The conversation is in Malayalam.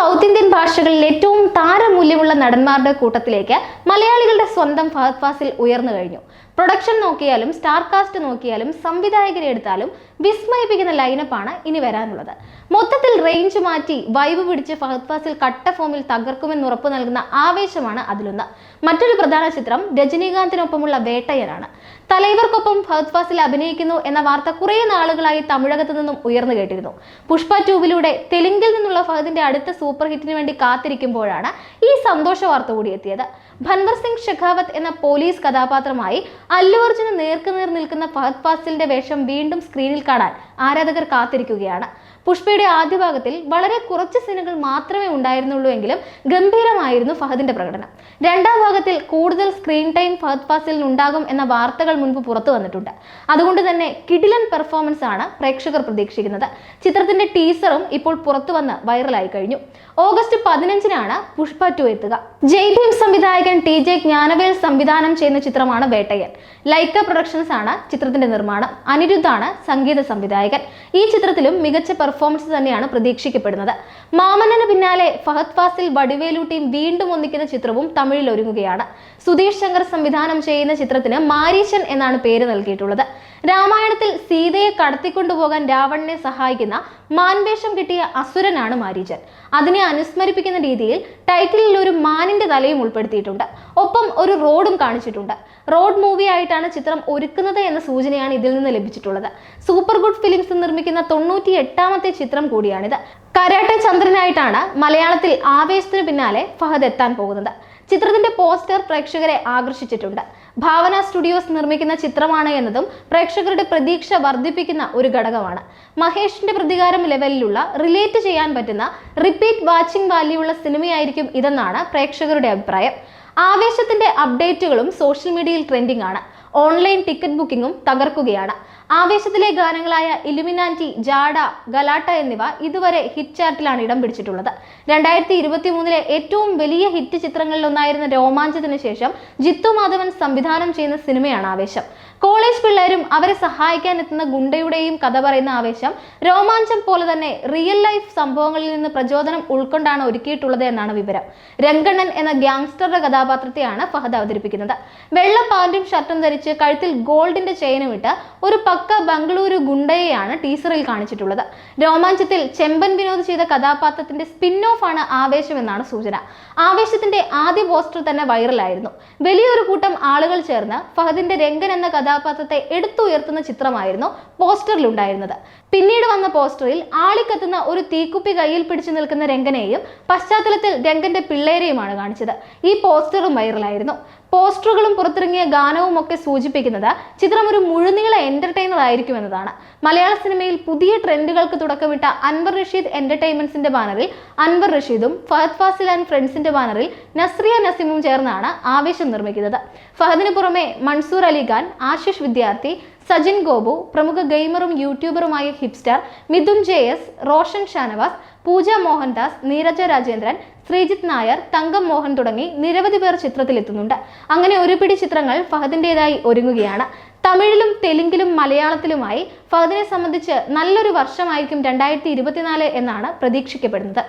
സൗത്ത് ഇന്ത്യൻ ഭാഷകളിൽ ഏറ്റവും താരമൂല്യമുള്ള നടന്മാരുടെ കൂട്ടത്തിലേക്ക് മലയാളികളുടെ സ്വന്തം ഫഹദ് ഫാസിൽ ഉയർന്നു കഴിഞ്ഞു. പ്രൊഡക്ഷൻ നോക്കിയാലും സ്റ്റാർ കാസ്റ്റ് നോക്കിയാലും സംവിധായകരെ എടുത്താലും വിസ്മയിപ്പിക്കുന്ന ലൈനപ്പാണ് ഇനി വരാനുള്ളത്. മൊത്തത്തിൽ റേഞ്ച് മാറ്റി വൈബ് പിടിച്ച് ഫഹദ് ഫാസിൽ കട്ട ഫോമിൽ തകർക്കുമെന്ന് ഉറപ്പു നൽകുന്ന ആവേശമാണ് അതിലൊന്ന്. മറ്റൊരു പ്രധാന ചിത്രം രജനീകാന്തിനൊപ്പമുള്ള വേട്ടയനാണ്. തലൈവർക്കൊപ്പം ഫഹദ് ഫാസിൽ അഭിനയിക്കുന്നു എന്ന വാർത്ത കുറേ നാളുകളായി തമിഴകത്തു നിന്നും ഉയർന്നു കേട്ടിരുന്നു. പുഷ്പ ട്യൂബിലൂടെ തെലുങ്കിൽ നിന്നുള്ള ഫഹദിന്റെ അടുത്ത സൂപ്പർ ഹിറ്റിന് വേണ്ടി കാത്തിരിക്കുമ്പോഴാണ് ഈ സന്തോഷ വാർത്ത കൂടി എത്തിയത്. ഭൻവർ സിംഗ് ഷെഖാവത്ത് എന്ന പോലീസ് കഥാപാത്രമായി അല്ലു അർജുന് നേർക്കുനേർ നിൽക്കുന്ന ഫഹദ് ഫാസിലിന്റെ വേഷം വീണ്ടും സ്ക്രീനിൽ കാണാൻ ആരാധകർ കാത്തിരിക്കുകയാണ്. പുഷ്പയുടെ ആദ്യ ഭാഗത്തിൽ വളരെ കുറച്ച് സീനുകൾ മാത്രമേ ഉണ്ടായിരുന്നുള്ളൂ എങ്കിലും ഗംഭീരമായിരുന്നു ഫഹദിന്റെ പ്രകടനം. രണ്ടാം ഭാഗത്തിൽ കൂടുതൽ സ്ക്രീൻ ടൈം ഫഹദ് ഫാസിലിന് ഉണ്ടാകും എന്ന വാർത്തകൾ മുൻപ് പുറത്തു വന്നിട്ടുണ്ട്. അതുകൊണ്ട് തന്നെ കിഡിലൻ പെർഫോമൻസ് ആണ് പ്രേക്ഷകർ പ്രതീക്ഷിക്കുന്നത്. ചിത്രത്തിന്റെ ടീസറും ഇപ്പോൾ പുറത്തു വന്ന് വൈറലായി കഴിഞ്ഞു. ഓഗസ്റ്റ് പതിനഞ്ചിനാണ് പുഷ്പ ടു എത്തുക. ജയ് ഭീം സംവിധായകൻ ടി ജെ ജ്ഞാനവേൽ സംവിധാനം ചെയ്യുന്ന ചിത്രമാണ് വേട്ടയൻ. ലൈക്ക പ്രൊഡക്ഷൻസ് ആണ് ചിത്രത്തിന്റെ നിർമ്മാണം. അനിരുദ്ധാണ് സംഗീത സംവിധായകൻ. ഈ ചിത്രത്തിലും മികച്ച പെർഫോമൻസ് തന്നെയാണ് പ്രതീക്ഷിക്കപ്പെടുന്നത്. മാമനന് പിന്നാലെ ഫഹദ് ഫാസിൽ വടിവേലു ടീം വീണ്ടും ഒന്നിക്കുന്ന ചിത്രവും തമിഴിൽ ഒരുങ്ങുകയാണ്. സുധീഷ് ശങ്കർ സംവിധാനം ചെയ്യുന്ന ചിത്രത്തിന് മാരീശൻ എന്നാണ് പേര് നൽകിയിട്ടുള്ളത്. രാമായണത്തിൽ സീതയെ കടത്തിക്കൊണ്ടുപോകാൻ രാവണനെ സഹായിക്കുന്ന മാൻവേഷം കിട്ടിയ അസുരനാണ് മാരീചൻ. അതിനെ അനുസ്മരിപ്പിക്കുന്ന രീതിയിൽ ടൈറ്റിലിൽ ഒരു മാനിന്റെ തലയും ഉൾപ്പെടുത്തിയിട്ടുണ്ട്. ഒപ്പം ഒരു റോഡും കാണിച്ചിട്ടുണ്ട്. റോഡ് മൂവി ആയിട്ടാണ് ചിത്രം ഒരുക്കുന്നത് എന്ന സൂചനയാണ് ഇതിൽ നിന്ന് ലഭിച്ചിട്ടുള്ളത്. സൂപ്പർ ഗുഡ് ഫിലിംസ് നിർമ്മിക്കുന്ന തൊണ്ണൂറ്റി എട്ടാമത്തെ ചിത്രം കൂടിയാണിത്. കരാട്ടെ ചന്ദ്രനായിട്ടാണ് മലയാളത്തിൽ ആവേശത്തിന് പിന്നാലെ ഫഹദ് എത്താൻ പോകുന്നത്. ചിത്രത്തിന്റെ പോസ്റ്റർ പ്രേക്ഷകരെ ആകർഷിച്ചിട്ടുണ്ട്. ഭാവന സ്റ്റുഡിയോസ് നിർമ്മിക്കുന്ന ചിത്രമാണ് എന്നതും പ്രേക്ഷകരുടെ പ്രതീക്ഷ വർദ്ധിപ്പിക്കുന്ന ഒരു ഘടകമാണ്. മഹേഷിന്റെ പ്രതികാരം ലെവലിലുള്ള റിലേറ്റ് ചെയ്യാൻ പറ്റുന്ന റിപ്പീറ്റ് വാച്ചിങ് വാല്യൂ ഉള്ള സിനിമയായിരിക്കും ഇതെന്നാണ് പ്രേക്ഷകരുടെ അഭിപ്രായം. ആവേശത്തിന്റെ അപ്ഡേറ്റുകളും സോഷ്യൽ മീഡിയയിൽ ട്രെൻഡിംഗ് ആണ്. ഓൺലൈൻ ടിക്കറ്റ് ബുക്കിംഗും തകർക്കുകയാണ്. ആവേശത്തിലെ ഗാനങ്ങളായ ഇലുമിനാന്റി ജാഡ ഗലാട്ട എന്നിവ ഇതുവരെ ഹിറ്റ് ചാർട്ടിലാണ് ഇടം പിടിച്ചിട്ടുള്ളത്. രണ്ടായിരത്തി ഇരുപത്തി മൂന്നിലെ ഏറ്റവും വലിയ ഹിറ്റ് ചിത്രങ്ങളിലൊന്നായിരുന്ന രോമാഞ്ചത്തിന് ശേഷം ജിത്തു മാധവൻ സംവിധാനം ചെയ്യുന്ന സിനിമയാണ് ആവേശം. കോളേജ് പിള്ളേരും അവരെ സഹായിക്കാൻ എത്തുന്ന ഗുണ്ടയുടെയും കഥ പറയുന്ന ആവേശം രോമാഞ്ചം പോലെ തന്നെ റിയൽ ലൈഫ് സംഭവങ്ങളിൽ നിന്ന് പ്രചോദനം ഉൾക്കൊണ്ടാണ് ഒരുക്കിയിട്ടുള്ളത് എന്നാണ് വിവരം. രംഗണ്ണൻ എന്ന ഗ്യാങ്സ്റ്ററുടെ കഥാപാത്രത്തെയാണ് ഫഹദ് അവതരിപ്പിക്കുന്നത്. വെള്ള പാന്റും ഷർട്ടും ധരിച്ച് കഴുത്തിൽ ഗോൾഡിന്റെ ചെയിനും ഇട്ട് ഒരു പക്ക ബംഗളൂരു ഗുണ്ടയെയാണ് ടീസറിൽ കാണിച്ചിട്ടുള്ളത്. രോമാഞ്ചത്തിൽ ചെമ്പൻ വിനോദ് ചെയ്ത കഥാപാത്രത്തിന്റെ സ്പിൻ ഓഫ് ആണ് ആവേശം എന്നാണ് സൂചന. ആവേശത്തിന്റെ ആദ്യ പോസ്റ്റർ തന്നെ വൈറലായിരുന്നു. വലിയൊരു കൂട്ടം ആളുകൾ ചേർന്ന് ഫഹദിന്റെ രംഗൻ എന്ന കഥാപാത്രത്തെ എടുത്തുയർത്തുന്ന ചിത്രമായിരുന്നു പോസ്റ്ററിൽ ഉണ്ടായിരുന്നത് പിന്നീട് വന്ന പോസ്റ്ററിൽ ആളിക്കത്തുന്ന ഒരു തീക്കുപ്പി കയ്യിൽ പിടിച്ചു നിൽക്കുന്ന രംഗനെയും പശ്ചാത്തലത്തിൽ രംഗന്റെ പിള്ളേരെയുമാണ് കാണിച്ചത്. ഈ പോസ്റ്ററും വൈറലായിരുന്നു. പോസ്റ്ററുകളും പുറത്തിറങ്ങിയ ഗാനവും ഒക്കെ സൂചിപ്പിക്കുന്നത് ചിത്രം ഒരു മുഴുനീള എന്റർടൈനർ ആയിരിക്കും എന്നതാണ് മലയാള സിനിമയിൽ പുതിയ ട്രെൻഡുകൾക്ക് തുടക്കമിട്ട അൻവർ റഷീദ് എന്റർടൈൻമെന്റ്സിന്റെ ബാനറിൽ അൻവർ റഷീദും ഫഹദ് ഫാസിൽ ആൻഡ് ഫ്രണ്ട്സിന്റെ ബാനറിൽ നസ്രിയ നസീമും ചേർന്നാണ് ആവേശം നിർമ്മിക്കുന്നത്. ഫഹദിന് പുറമെ മൻസൂർ അലിഖാൻ ആശിഷ് വിദ്യാർത്ഥി സജിൻ ഗോപു പ്രമുഖ ഗെയിമറും യൂട്യൂബറുമായ Hipstar Mithun J S Roshan Shanavas Pooja Mohandas Neeraja Rajendran Sreejith Nair Thankam Mohan തുടങ്ങി നിരവധി പേർ ചിത്രത്തിലെത്തുന്നുണ്ട്. അങ്ങനെ ഒരുപിടി ചിത്രങ്ങൾ ഫഹദിന്റെതായി ഒരുങ്ങുകയാണ്. തമിഴിലും തെലുങ്കിലും മലയാളത്തിലുമായി ഫഹദിനെ സംബന്ധിച്ച് നല്ലൊരു വർഷമായിരിക്കും രണ്ടായിരത്തി എന്നാണ് പ്രതീക്ഷിക്കപ്പെടുന്നത്.